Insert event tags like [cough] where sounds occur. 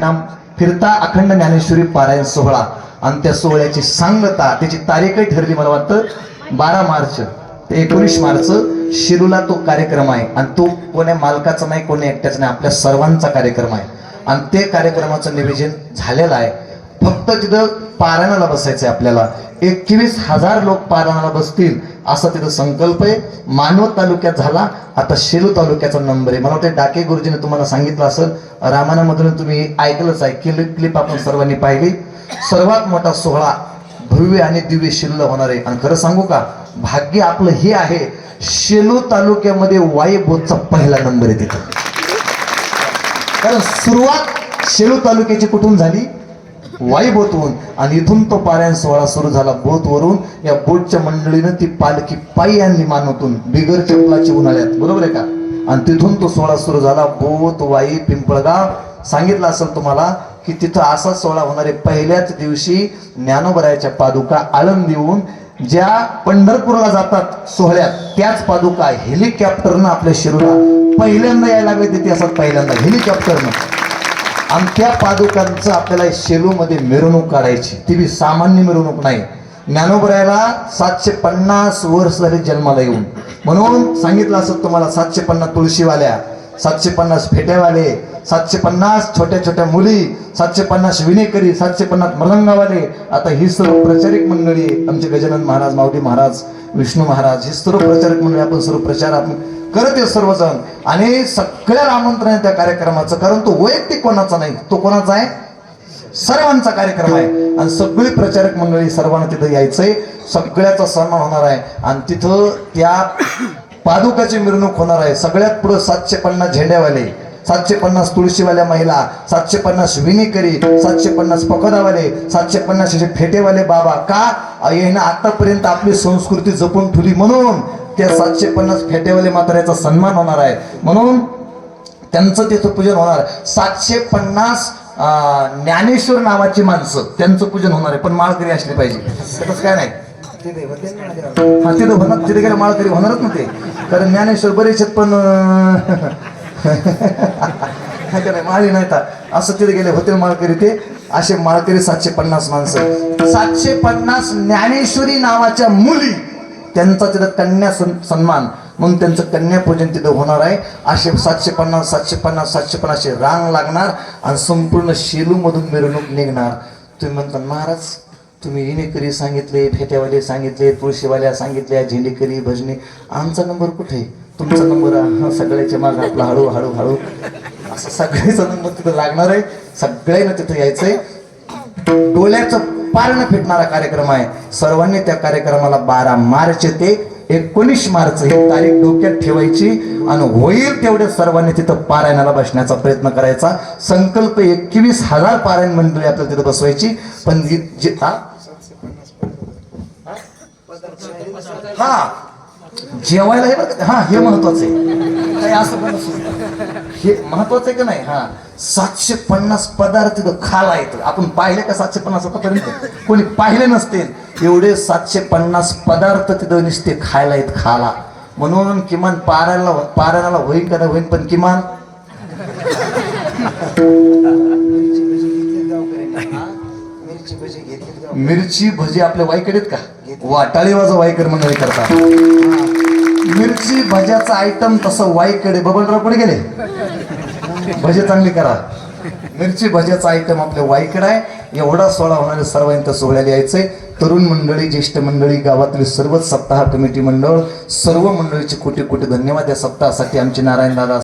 नाम फिरता अखंड ज्ञानेश्वरी पारायण सोहळा आणि त्या सोहळ्याची सांगता त्याची तारीखही ठरली मला वाटतं बारा मार्च ते एकोणीस मार्च. शिरूला तो कार्यक्रम आहे आणि तो कोण्या मालकाचा नाही कोणी एकट्याचा नाही आपल्या सर्वांचा कार्यक्रम आहे. आणि ते कार्यक्रमाचं नियोजन झालेलं आहे. फक्त तिथं पारायणाला बसायचं आहे आपल्याला. एकवीस हजार लोक पारायणाला बसतील. असा तिथं संकल्प आहे. मानवत तालुक्यात झाला. आता शेलू तालुक्याचा नंबर आहे. मला वाटतं डाके गुरुजीने तुम्हाला सांगितलं असेल. रामानामधून तुम्ही ऐकलंच आहे. क्लिप क्लिप आपण सर्वांनी पाहिली. सर्वात मोठा सोहळा भव्य आणि दिव्य शिल्ल होणार आहे. आणि खरं सांगू का? भाग्य आपलं हे आहे. शेलू तालुक्यामध्ये वाई बोधचा पहिला नंबर आहे तिथं. कारण सुरुवात शेलू तालुक्याची कुठून झाली? वाई बोतवून आणि इथून तो पारायण सोहळा सुरू झाला बोतवरून. या बोटच्या मंडळीनं ती पालखी पायी आणली मानवतून बिगर चपलाची उन्हाळ्यात. बरोबर आहे का? आणि तिथून तो सोहळा सुरू झाला बोत वाई पिंपळगाव. सांगितलं असेल तुम्हाला की तिथं असा सोहळा होणार आहे पहिल्याच दिवशी ज्ञानोबरायाच्या पादुका आळंद देऊन ज्या पंढरपूरला जातात सोहळ्यात त्याच पादुका हेलिकॉप्टरनं आपल्या शिरूला पहिल्यांदा यायला लागले इतिहासात पहिल्यांदा हेलिकॉप्टरनं. आमच्या पादुकांचं आपल्याला शेलूमध्ये मिरवणूक काढायची. ती बी सामान्य मिरवणूक नाही. ज्ञानोबरायला सातशे पन्नास वर्ष झाले जन्माला येऊन. म्हणून सांगितलं असं तुम्हाला सातशे पन्नास तुळशीवाल्या सातशे पन्नास फेट्यावाले सातशे पन्नास छोट्या छोट्या मुली सातशे पन्नास विनेकरी सातशे पन्नास मलंगावाले आता ही सर्व प्रचारिक मंडळी आमचे गजानन महाराज माऊली महाराज विष्णू महाराज ही सर्व प्रचारक मंडळी आपण सर्व प्रचार आपण करत आहे सर्वजण. आणि सगळ्या आमंत्रण आहे त्या कार्यक्रमाचं कारण तो वैयक्तिक कोणाचा नाही तो कोणाचा आहे? सर्वांचा कार्यक्रम आहे. आणि सगळी प्रचारक मंडळी सर्वांना तिथं यायचंय. सगळ्याचा सन्मान होणार आहे. आणि तिथं त्या पादुकाची मिरवणूक होणार आहे. सगळ्यात पुढे सातशे पन्नास झेंड्यावाले सातशे पन्नास तुळशीवाल्या महिला सातशे पन्नास विनेकरी सातशे पन्नास पकोदावाले सातशे पन्नास फेटेवाले बाबा का? यानं आतापर्यंत आपली संस्कृती जपून ठेवली म्हणून त्या सातशे पन्नास फेटेवाले म्हाताऱ्याचा सन्मान होणार आहे. म्हणून त्यांचं तिथं पूजन होणार. सातशे पन्नास ज्ञानेश्वर नावाची माणसं त्यांचं पूजन होणार आहे. पण माळकरी असली पाहिजे. तसं काय नाही. हा तिथं होणार. तिथे गेलं माळकरी होणारच ना ते. कारण ज्ञानेश्वर बरेच आहेत पण [laughs] काय नाही माळी नाही असं तिथे गेले होते माळकरी ते. असे माळकरी सातशे पन्नास माणसं सातशे पन्नास ज्ञानेश्वरी नावाच्या मुली त्यांचा तिथं कन्या सन्- सन्मान. म्हणून त्यांचं कन्यापूजन तिथं होणार आहे. असे सातशे पन्नास सातशे पन्नास सातशे पन्नासशे रांग लागणार आणि संपूर्ण शेलूमधून मिरवणूक निघणार. तुम्ही म्हणता महाराज तुम्ही इनेकरी सांगितले फेट्यावाले सांगितले तुळशीवाल्या सांगितल्या झेंडेकरी भजनी. आमचा नंबर कुठे आहे? तुमचा नंबर हा सगळ्याच्या मागे आपला हळू हळू हळू. असं सगळ्याचा नंबर तिथं लागणार आहे. सगळ्यांना तिथं यायचंय. डोळ्याचं पारणं फिटणारा कार्यक्रम आहे. सर्वांनी त्या कार्यक्रमाला बारा मार्च ते एकोणीस मार्च ही तारीख डोक्यात ठेवायची आणि होईल तेवढे सर्वांनी तिथं पारायणाला बसण्याचा प्रयत्न करायचा. संकल्प एकवीस हजार पारायण मंडळी आपल्याला तिथं बसवायची. पण हा? जेवायला हे बरं हा हे महत्वाचं आहे. काही असं पण असू. हे महत्वाचं आहे का नाही? हा. सातशे पन्नास पदार्थ तिथं खाला येतं आपण पाहिले का सातशे पन्नास आतापर्यंत? कोणी पाहिले नसतील. एवढे सातशे पन्नास पदार्थ तिथं नुसते खायला येत खाला म्हणून किमान पारायला पारायणाला होईल का नाही होईल पण किमान? मिरची भजी आपल्या वाईकडेत का? वाटाळी वाजा वाईकर मंडळी करतात. मिरची भज्याचा आयटम तसं वाईकडे बबनराव कुठे गेले. भजे चांगली करा. मिरची भज्याचा आयटम आपल्या वाईकडे आहे. एवढा सोहळा होणारे सर्वांच्या सोहळ्याला यायचंय. तरुण मंडळी ज्येष्ठ मंडळी गावातील सर्वच सप्ताह कमिटी मंडळ सर्व मंडळीचे कोटी कोटी धन्यवाद या सप्ताहासाठी आमचे नारायण दादा